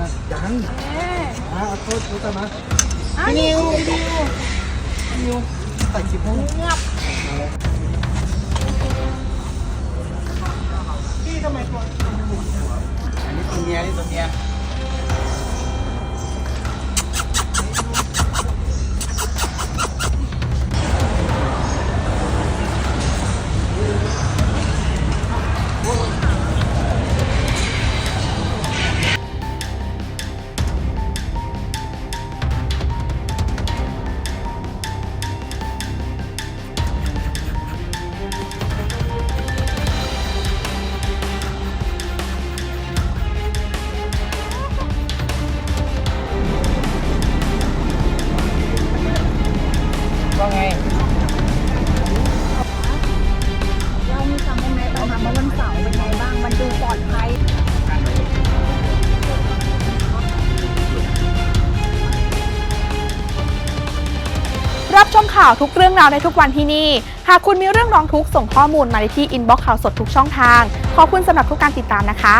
เอ๊ะอะเอาโทษรู้จักนะอ้าวพี่นิวพี่นิวพี่นิวใส่คลิปให้เงียบพี่ทำไมตัวอันนี้ตัวเมียนี่ตัวเมีย มข่าวทุกเรื่องราวในทุกวันที่นี่ หากคุณมีเรื่องร้องทุกข์ส่งข้อมูลมาที่อินบ็อกซ์ข่าวสดทุกช่องทาง ขอบคุณสำหรับทุกการติดตามนะคะ